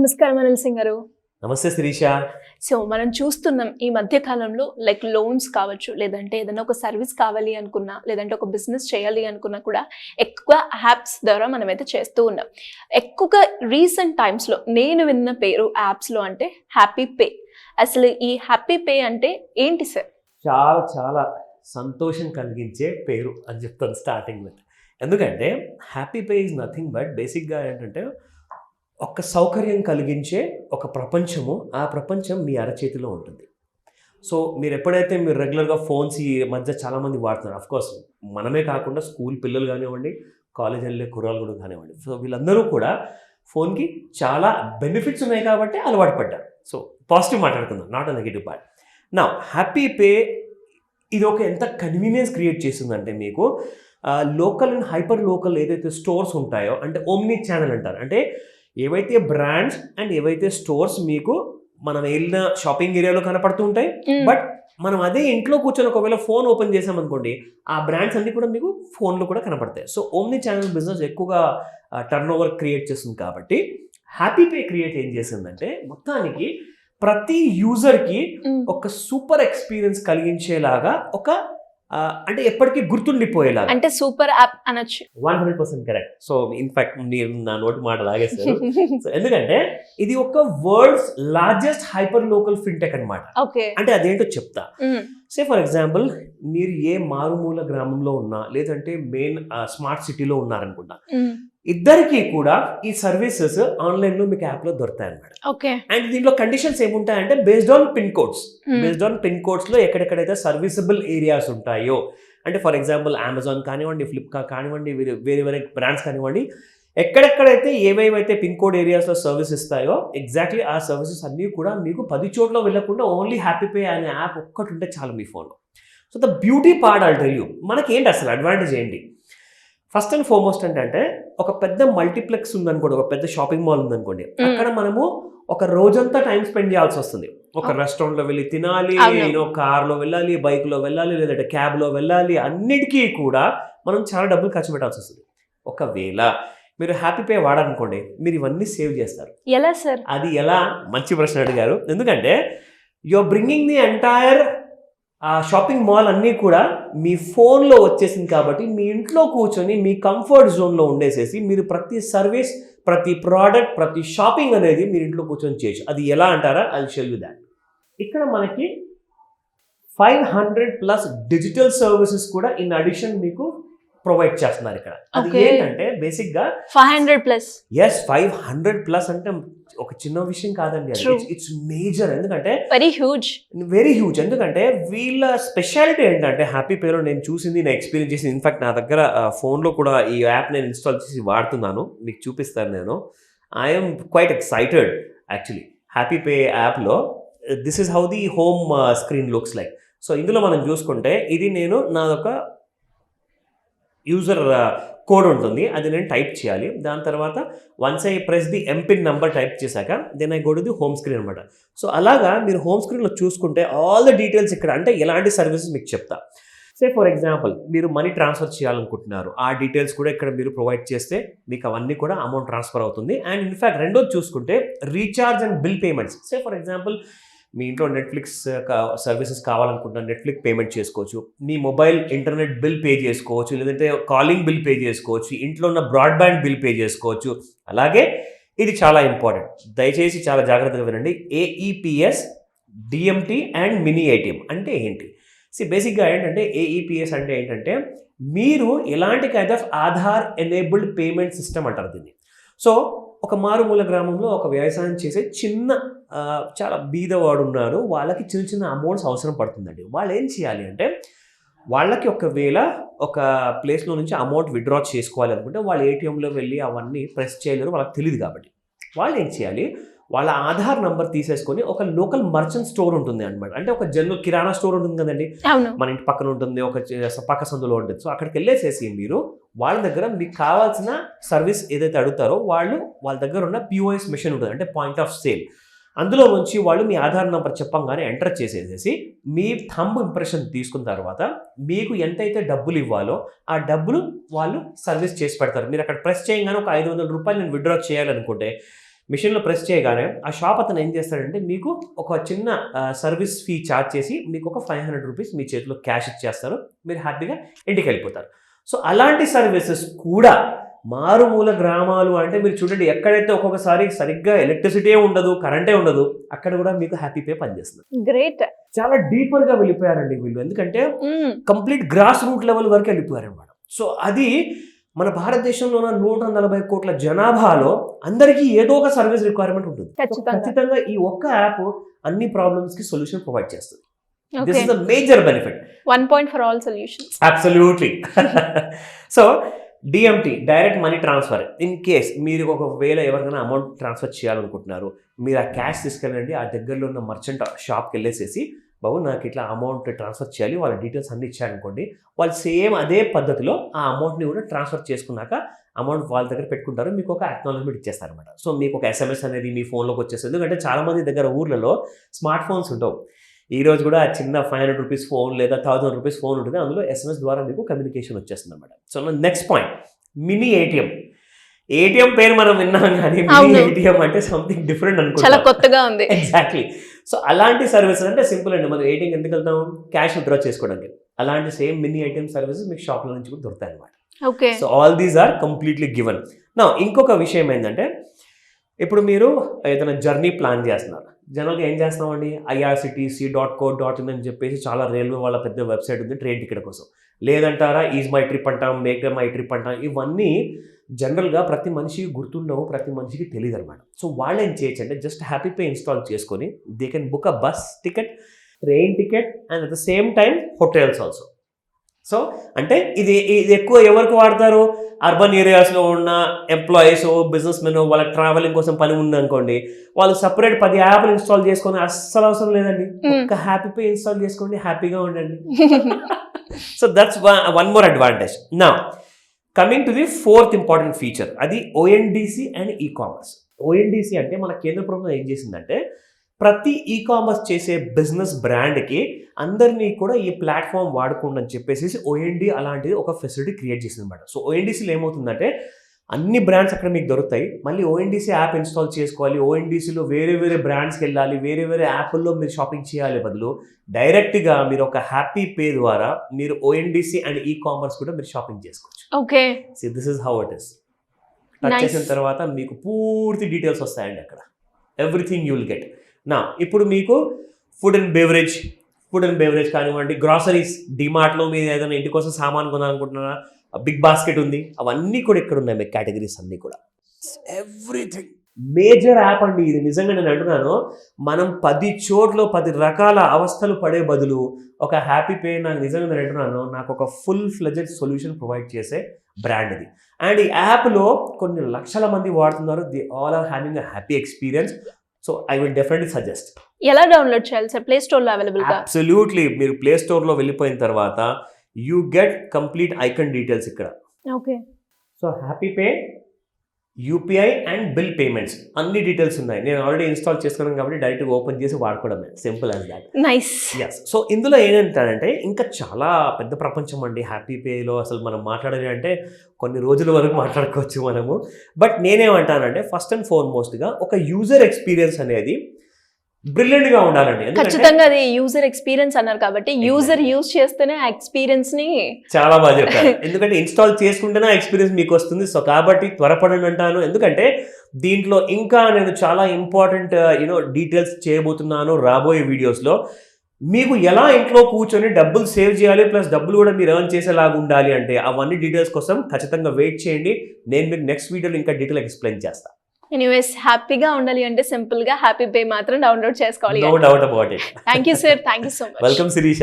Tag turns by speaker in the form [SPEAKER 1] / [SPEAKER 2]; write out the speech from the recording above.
[SPEAKER 1] నమస్కారం అనిల్ సింగ్ గారు.
[SPEAKER 2] నమస్తే శిరీష.
[SPEAKER 1] సో మనం చూస్తున్నాం ఈ మధ్య కాలంలో లైక్ లోన్స్ కావచ్చు లేదంటే ఏదైనా ఒక సర్వీస్ కావాలి అనుకున్నా లేదంటే ఒక బిజినెస్ చేయాలి అనుకున్నా కూడా ఎక్కువ యాప్స్ ద్వారా మనమైతే చేస్తూ ఉన్నాం. ఎక్కువగా రీసెంట్ టైమ్స్లో నేను విన్న పేరు యాప్స్లో అంటే హ్యాపీ పే అసలు ఈ హ్యాపీ పే అంటే ఏంటి సార్?
[SPEAKER 2] చాలా చాలా సంతోషం కలిగించే పేరు అని చెప్తాను స్టార్టింగ్లో ఎందుకంటే Happy Pay is nothing but బేసిక్గా ఏంటంటే ఒక సౌకర్యం కలిగించే ఒక ప్రపంచము ఆ ప్రపంచం మీ అరచేతిలో ఉంటుంది. సో మీరు ఎప్పుడైతే మీరు రెగ్యులర్గా ఫోన్స్ ఈ మధ్య చాలామంది వాడుతున్నారు అఫ్కోర్స్ మనమే కాకుండా స్కూల్ పిల్లలు కానివ్వండి కాలేజ్ వెళ్ళే కుర్రాలు కూడా కానివ్వండి. సో వీళ్ళందరూ కూడా ఫోన్కి చాలా బెనిఫిట్స్ ఉన్నాయి కాబట్టి అలవాటు పడ్డారు. సో పాజిటివ్ మాట్లాడుకుందాం నాట్ అ నెగిటివ్ పార్ట్ నా హ్యాపీ పే ఇది ఒక ఎంత కన్వీనియన్స్ క్రియేట్ చేసిందంటే మీకు లోకల్ అండ్ హైపర్ లోకల్ ఏదైతే స్టోర్స్ ఉంటాయో అంటే ఓమ్ని ఛానల్ అంటారు. అంటే ఏవైతే బ్రాండ్స్ అండ్ ఏవైతే స్టోర్స్ మీకు మనం వెళ్ళిన షాపింగ్ ఏరియాలో కనపడుతూ ఉంటాయి బట్ మనం అదే ఇంట్లో కూర్చొని ఒకవేళ ఫోన్ ఓపెన్ చేసామనుకోండి ఆ బ్రాండ్స్ అన్ని కూడా మీకు ఫోన్లో కూడా కనపడతాయి సో ఓమ్ని ఛానల్ బిజినెస్ ఎక్కువగా టర్న్ ఓవర్ క్రియేట్ చేస్తుంది కాబట్టి హ్యాపీ పే క్రియేట్ ఏం చేసిందంటే మొత్తానికి ప్రతి యూజర్కి
[SPEAKER 1] మ్మ్.
[SPEAKER 2] ఒక సూపర్ ఎక్స్పీరియన్స్ కలిగించేలాగా ఒక అంటే ఎప్పటికీ గుర్తుండిపోయేలాగా.
[SPEAKER 1] అంటే సూపర్ యాప్ అనొచ్చు.
[SPEAKER 2] One hundred percent correct. So in fact మీరు నా నోటి మాట లాగేస్తారు సో ఎందుకంటే ఇది ఒక world's largest hyper local fintech అన్నమాట.
[SPEAKER 1] ఓకే.
[SPEAKER 2] అంటే అదేంటో చెప్తా. సే ఫర్ ఎగ్జాంపుల్ మీరు ఏ మారుమూల గ్రామంలో ఉన్నా లేదంటే మెయిన్ స్మార్ట్ సిటీలో ఉన్నారనుకుంటా. ఇద్దరికి కూడా ఈ సర్వీసెస్ ఆన్లైన్లో మీకు యాప్లో దొరుకుతాయి అన్నమాట.
[SPEAKER 1] ఓకే.
[SPEAKER 2] అండ్ దీంట్లో conditions ఏముంటాయంటే based on pin codes based on pin కోడ్స్లో ఎక్కడెక్కడైతే సర్వీసబుల్ ఏరియాస్ ఉంటాయో అంటే ఫర్ ఎగ్జాంపుల్ అమెజాన్ కానివ్వండి ఫ్లిప్కార్ట్ కానివ్వండి వేరే వేరే వేరే బ్రాండ్స్ కానివ్వండి ఎక్కడెక్కడైతే ఏవేవైతే పిన్ కోడ్ ఏరియాస్లో సర్వీస్ ఇస్తాయో ఎగ్జాక్ట్లీ ఆ సర్వీసెస్ అన్నీ కూడా మీకు పది చోట్ల వెళ్ళకుండా ఓన్లీ హ్యాపీ పే అనే యాప్ ఒక్కటి ఉంటే చాలు మీ ఫోన్లో so the beauty part I'll tell you మనకి ఏంటి అసలు అడ్వాంటేజ్ ఏంటి? ఫస్ట్ అండ్ ఫార్మోస్ట్ ఏంటంటే ఒక పెద్ద మల్టీప్లెక్స్ ఉందనుకోండి ఒక పెద్ద షాపింగ్ మాల్ ఉందనుకోండి అక్కడ మనము ఒక రోజంతా టైం స్పెండ్ చేయాల్సి వస్తుంది. ఒక
[SPEAKER 1] అవును.
[SPEAKER 2] రెస్టారెంట్లో వెళ్ళి తినాలి. యూనో కార్లో వెళ్ళాలి బైక్లో వెళ్ళాలి లేదంటే క్యాబ్లో వెళ్ళాలి అన్నిటికీ కూడా మనం చాలా డబ్బులు ఖర్చు పెట్టాల్సి వస్తుంది. ఒకవేళ మీరు హ్యాపీ పే వాడాలనుకోండి మీరు ఇవన్నీ సేవ్ చేస్తారు.
[SPEAKER 1] ఎలా సార్?
[SPEAKER 2] అది ఎలా? మంచి ప్రశ్న అడిగారు. ఎందుకంటే you are bringing the entire uh shopping mall అన్నీ కూడా మీ ఫోన్లో వచ్చేసింది కాబట్టి మీ ఇంట్లో కూర్చొని మీ కంఫర్ట్ జోన్లో ఉండేసేసి మీరు ప్రతి సర్వీస్ ప్రతి ప్రోడక్ట్ ప్రతి షాపింగ్ అనేది మీరు ఇంట్లో కూర్చొని చేయొచ్చు. అది ఎలా అంటారా? ఐ షెల్ యూ దాట్ ఇక్కడ మనకి five hundred plus digital services కూడా ఇన్ అడిషన్ మీకు ప్రొవైడ్ చేస్తున్నారు ఇక్కడ. అది. ఏంటంటే బేసిక్గా
[SPEAKER 1] five hundred plus.
[SPEAKER 2] Yes five hundred plus అంటే ఒక చిన్న విషయం కాదండి. ఇట్స్ మేజర్ ఎందుకంటే
[SPEAKER 1] వెరీ హ్యూజ్
[SPEAKER 2] వెరీ హ్యూజ్ ఎందుకంటే వీళ్ళ స్పెషాలిటీ ఏంటంటే హ్యాపీ పేలో నేను చూసింది నేను ఎక్స్పీరియన్స్ చేసింది. ఇన్ఫాక్ట్ నా దగ్గర ఫోన్లో కూడా ఈ యాప్ నేను ఇన్స్టాల్ చేసి వాడుతున్నాను. మీకు చూపిస్తాను నేను. I'm quite excited actually Happy Pay యాప్లో this is how the home screen looks like so ఇందులో మనం చూసుకుంటే ఇది నేను నాదొక యూజర్ కోడ్ uh, ఉంటుంది. అది నేను టైప్ చేయాలి. దాని తర్వాత once I press the MPIN number type చేశాక then I go to the home screen అనమాట సో అలాగా మీరు హోమ్ స్క్రీన్లో చూసుకుంటే ఆల్ ద డీటెయిల్స్ ఇక్కడ అంటే ఎలాంటి సర్వీసెస్ మీకు చెప్తా. సే ఫర్ ఎగ్జాంపుల్ మీరు మనీ ట్రాన్స్ఫర్ చేయాలనుకుంటున్నారు. ఆ డీటెయిల్స్ కూడా ఇక్కడ మీరు ప్రొవైడ్ చేస్తే మీకు అవన్నీ కూడా అమౌంట్ ట్రాన్స్ఫర్ అవుతుంది. అండ్ ఇన్ఫ్యాక్ట్ రెండోది చూసుకుంటే recharge and bill payments say for example మీ ఇంట్లో నెట్ఫ్లిక్స్ సర్వీసెస్ కావాలనుకుంటున్న నెట్ఫ్లిక్స్ పేమెంట్ చేసుకోవచ్చు. మీ మొబైల్ ఇంటర్నెట్ బిల్ పే చేసుకోవచ్చు. లేదంటే కాలింగ్ బిల్ పే చేసుకోవచ్చు. ఇంట్లో ఉన్న బ్రాడ్బ్యాండ్ బిల్ పే చేసుకోవచ్చు. అలాగే ఇది చాలా ఇంపార్టెంట్ దయచేసి చాలా జాగ్రత్తగా వినండి. AEPS DMT and mini ATM అంటే ఏంటి? సి బేసిక్గా ఏంటంటే ఏఈపిఎస్ అంటే ఏంటంటే మీరు ఎలాంటి kind of Aadhaar enabled payment system అంటారు దీన్ని. సో ఒక మారుమూల గ్రామంలో ఒక వ్యవసాయం చేసే చిన్న చాలా బీదవాడు ఉన్నాడు వాళ్ళకి చిన్న చిన్న అమౌంట్స్ అవసరం పడుతుందండి. వాళ్ళు ఏం చేయాలి అంటే వాళ్ళకి ఒకవేళ ఒక ప్లేస్లో నుంచి అమౌంట్ విత్డ్రా చేసుకోవాలి అనుకుంటే వాళ్ళు ఏటీఎంలో వెళ్ళి అవన్నీ ప్రెస్ చేయలేరు వాళ్ళకి తెలియదు కాబట్టి. వాళ్ళు ఏం చేయాలి వాళ్ళ ఆధార్ నంబర్ తీసేసుకొని ఒక లోకల్ మర్చెంట్ స్టోర్ ఉంటుంది అనమాట అంటే ఒక జనరల్ కిరాణా స్టోర్ ఉంటుంది కదండి? మన ఇంటి పక్కన ఉంటుంది ఒక పక్క సందులో ఉంటుంది. సో అక్కడికి వెళ్ళేసేసి మీరు వాళ్ళ దగ్గర మీకు కావాల్సిన సర్వీస్ ఏదైతే అడుగుతారో వాళ్ళు వాళ్ళ దగ్గర ఉన్న పిఓఎస్ మిషన్ ఉంటుంది. అంటే పాయింట్ ఆఫ్ సేల్ అందులో నుంచి వాళ్ళు మీ ఆధార్ నెంబర్ చెప్పంగానే ఎంటర్ చేసేసేసి మీ థంబ్ ఇంప్రెషన్ తీసుకున్న తర్వాత మీకు ఎంతైతే డబ్బులు ఇవ్వాలో ఆ డబ్బులు వాళ్ళు సర్వీస్ చేసి పెడతారు. మీరు అక్కడ ప్రెస్ చేయగానే ఒక ఐదు వందల రూపాయలు నేను విత్డ్రా చేయాలనుకుంటే మిషన్లో ప్రెస్ చేయగానే ఆ షాప్ అతను ఏం చేస్తాడంటే మీకు ఒక చిన్న సర్వీస్ ఫీ ఛార్జ్ చేసి మీకు ఒక ఫైవ్ హండ్రెడ్ రూపీస్ మీ చేతిలో క్యాష్ ఇచ్చేస్తారు. మీరు హ్యాపీగా ఇంటికి వెళ్ళిపోతారు. సో అలాంటి సర్వీసెస్ కూడా మారుమూల గ్రామాలు అంటే మీరు చూడండి ఎక్కడైతే ఒక్కొక్కసారి సరిగ్గా ఎలక్ట్రిసిటీ ఉండదు కరెంటే ఉండదు అక్కడ కూడా మీకు హ్యాపీ పే పనిచేస్తుంది.
[SPEAKER 1] గ్రేట్.
[SPEAKER 2] చాలా డీపర్గా వెళ్ళిపోయారండి వీళ్ళు. ఎందుకంటే కంప్లీట్ గ్రాస్ రూట్ లెవెల్ వరకు వెళ్ళిపోయారు అనమాట సో అది మన భారతదేశంలో ఉన్న నూట నలభై కోట్ల జనాభాలో అందరికీ ఏదో ఒక సర్వీస్ రిక్వైర్మెంట్ ఉంటుంది.
[SPEAKER 1] ఖచ్చితంగా.
[SPEAKER 2] ఈ ఒక్క యాప్ అన్ని ప్రాబ్లమ్స్కి సొల్యూషన్ ప్రొవైడ్ చేస్తుంది. This is the major benefit
[SPEAKER 1] one point for all solutions
[SPEAKER 2] absolutely so DMT direct money transfer in case మీరు ఒకవేళ ఎవరికైనా అమౌంట్ ట్రాన్స్ఫర్ చేయాలనుకుంటున్నారు మీరు ఆ క్యాష్ తీసుకెళ్ళండి ఆ దగ్గరలో ఉన్న మర్చెంట్ షాప్కి వెళ్ళేసేసి బాబు నాకు ఇట్లా అమౌంట్ ట్రాన్స్ఫర్ చేయాలి వాళ్ళ డీటెయిల్స్ అన్ని ఇచ్చారనుకోండి వాళ్ళు సేమ్ అదే పద్ధతిలో ఆ అమౌంట్ని కూడా ట్రాన్స్ఫర్ చేసుకున్నాక అమౌంట్ వాళ్ళ దగ్గర పెట్టుకుంటారు మీకు ఒక అక్నాలజ్మెంట్ ఇచ్చేస్తారనమాట సో మీకు ఒక ఎస్ఎంఎస్ అనేది మీ ఫోన్లోకి వచ్చేస్తుంది. ఎందుకంటే చాలామంది దగ్గర ఊర్లలో స్మార్ట్ ఫోన్స్ ఉండవు. ఈ రోజు కూడా చిన్న ఫైవ్ హండ్రెడ్ రూపీస్ ఫోన్ లేదా థౌసండ్ రూపీస్ ఫోన్ ఉంటుంది. అందులో ఎస్ఎంఎస్ ద్వారా మీకు కమ్యూనికేషన్ వచ్చేస్తుంది అనమాట so next point mini ATM ATM పేరు మనం విన్నాం కానీ. ఏటీఎం అంటే సంథింగ్ డిఫరెంట్
[SPEAKER 1] చాలా
[SPEAKER 2] అనుకుంటాం
[SPEAKER 1] కొత్తగా ఉంది.
[SPEAKER 2] ఎగ్జాక్ట్లీ సో అలాంటి సర్వీసెస్ అంటే సింపుల్ అండి. మనం ఏటీఎం ఎందుకు వెళ్తాం క్యాష్ విత్డ్రా చేసుకోవడానికి. అలాంటి సేమ్ మినీ ఏటీఎం సర్వీసెస్ మీకు షాప్ల నుంచి కూడా దొరుకుతాయి అనమాట
[SPEAKER 1] okay.
[SPEAKER 2] So all these are completely given నా ఇంకొక విషయం ఏంటంటే ఇప్పుడు మీరు ఏదైనా జర్నీ ప్లాన్ చేస్తున్నారు. జనరల్గా ఏం చేస్తామండి IRCTC dot co dot in అని చెప్పేసి చాలా రైల్వే వాళ్ళ పెద్ద వెబ్సైట్ ఉంది ట్రైన్ టికెట్ కోసం. లేదంటారా ఈజ్ మై ట్రిప్ అంటాం మేక్ మై ట్రిప్ అంటాం ఇవన్నీ జనరల్గా ప్రతి మనిషికి గుర్తుండవు ప్రతి మనిషికి తెలియదు అనమాట సో వాళ్ళు ఏం చేయొచ్చు అంటే జస్ట్ హ్యాపీ పే ఇన్స్టాల్ చేసుకొని they can book a bus ticket train ticket and at the same time hotels also. So అంటే ఇది ఇది ఎక్కువ ఎవరికి వాడతారు? అర్బన్ ఏరియాస్లో ఉన్న ఎంప్లాయీస్ బిజినెస్ మెన్ వాళ్ళ ట్రావెలింగ్ కోసం పని ఉంది అనుకోండి వాళ్ళు సపరేట్ పది యాప్లు ఇన్స్టాల్ చేసుకొని అస్సలు అవసరం లేదండి. ఒక్క హ్యాపీ పే ఇన్స్టాల్ చేసుకోండి హ్యాపీగా ఉండండి. So that's one more advantage. నా coming to the fourth important feature అది ONDC and e commerce ONDC అంటే మన కేంద్ర ప్రభుత్వం ఏం చేసిందంటే ప్రతి ఈ కామర్స్ చేసే బిజినెస్ బ్రాండ్కి అందరినీ కూడా ఈ ప్లాట్ఫామ్ వాడుకోండి అని చెప్పేసి ఓఎన్డి అలాంటిది ఒక ఫెసిలిటీ క్రియేట్ చేసింది అనమాట సో ఓఎన్డీసీలో ఏమవుతుందంటే అన్ని బ్రాండ్స్ అక్కడ మీకు దొరుకుతాయి. మళ్ళీ ఓఎన్డీసీ యాప్ ఇన్స్టాల్ చేసుకోవాలి. ఓఎన్డీసీలో వేరే వేరే బ్రాండ్స్కి వెళ్ళాలి. వేరే వేరే యాప్ల్లో మీరు షాపింగ్ చేయాలి బదులు డైరెక్ట్గా మీరు ఒక హ్యాపీ పే ద్వారా మీరు ఓఎన్డీసీ అండ్ ఈ కామర్స్ కూడా మీరు షాపింగ్ చేసుకోవచ్చు.
[SPEAKER 1] Okay
[SPEAKER 2] see this is how it is touch. చేసిన తర్వాత మీకు పూర్తి డీటెయిల్స్ వస్తాయండి అక్కడ. ఎవ్రీథింగ్ యూ విల్ గెట్ నా ఇప్పుడు మీకు food and beverage food and beverage కానివ్వండి గ్రాసరీస్ డిమార్ట్లో మీరు ఏదైనా ఇంటి కోసం సామాన్ కొనాలనుకుంటున్నారా? బిగ్ బాస్కెట్ ఉంది. అవన్నీ కూడా ఇక్కడ ఉన్నాయి మీకు కేటగిరీస్ అన్నీ కూడా. ఎవ్రీథింగ్ మేజర్ యాప్ అండి ఇది. నిజంగా నేను అంటున్నాను మనం పది చోట్ల పది రకాల అవస్థలు పడే బదులు ఒక హ్యాపీ పే నాకు నిజంగా నేను అంటున్నాను నాకు ఒక ఫుల్ ఫ్లెజెడ్ సొల్యూషన్ ప్రొవైడ్ చేసే బ్రాండ్ ఇది. అండ్ ఈ యాప్లో కొన్ని లక్షల మంది వాడుతున్నారు. They all are having a happy experience so I will definitely suggest
[SPEAKER 1] ఎలా డౌన్లోడ్ చేయాలి సార్? ప్లే స్టోర్లో అవైలబుల్గా?
[SPEAKER 2] అబ్సల్యూట్లీ మీరు ప్లే స్టోర్లో వెళ్ళిపోయిన తర్వాత you get complete icon details ఇక్కడ.
[SPEAKER 1] Okay.
[SPEAKER 2] So happy pay UPI and bill payments. అన్ని డీటెయిల్స్ ఉన్నాయి. నేను ఆల్రెడీ ఇన్స్టాల్ చేసుకున్నాను కాబట్టి డైరెక్ట్గా ఓపెన్ చేసి వాడుకోవడమే. Simple as that.
[SPEAKER 1] Nice.
[SPEAKER 2] Yes so ఇందులో ఏంటంటే ఇంకా చాలా పెద్ద ప్రపంచం అండి హ్యాపీ పేలో అసలు మనం మాట్లాడాలి అంటే కొన్ని రోజుల వరకు మాట్లాడుకోవచ్చు మనము. బట్ నేనేమంటానంటే ఫస్ట్ అండ్ ఫార్మోస్ట్గా ఒక యూజర్ ఎక్స్పీరియన్స్ అనేది బ్రిలియంట్గా ఉండాలండి. ఎందుకంటే
[SPEAKER 1] ఖచ్చితంగా అది యూజర్ ఎక్స్పీరియన్స్ అన్నారు కాబట్టి యూజర్ యూజ్ చేస్తేనే ఎక్స్పీరియన్స్ని
[SPEAKER 2] చాలా బాగా చెప్పారు. ఎందుకంటే ఇన్స్టాల్ చేసుకుంటేనే ఆ ఎక్స్పీరియన్స్ మీకు వస్తుంది. సో కాబట్టి త్వరపడండి అంటాను. ఎందుకంటే దీంట్లో ఇంకా నేను చాలా ఇంపార్టెంట్ యూనో డీటెయిల్స్ చేయబోతున్నాను రాబోయే వీడియోస్లో మీకు ఎలా ఇంట్లో కూర్చొని డబ్బులు సేవ్ చేయాలి ప్లస్ డబ్బులు కూడా మీరు ఎర్న్ చేసేలాగా ఉండాలి అంటే అవన్నీ డీటెయిల్స్ కోసం ఖచ్చితంగా వెయిట్ చేయండి. నేను మీకు నెక్స్ట్ వీడియోలో ఇంకా డీటెయిల్ ఎక్స్ప్లెయిన్ చేస్తాను
[SPEAKER 1] ఎనీవేస్ హ్యాపీగా ఉండాలి అంటే సింపుల్గా హ్యాపీ పే మాత్రం డౌన్లోడ్ చేసుకోవాలి.
[SPEAKER 2] No doubt about it
[SPEAKER 1] thank you sir thank you so much
[SPEAKER 2] welcome Sirisha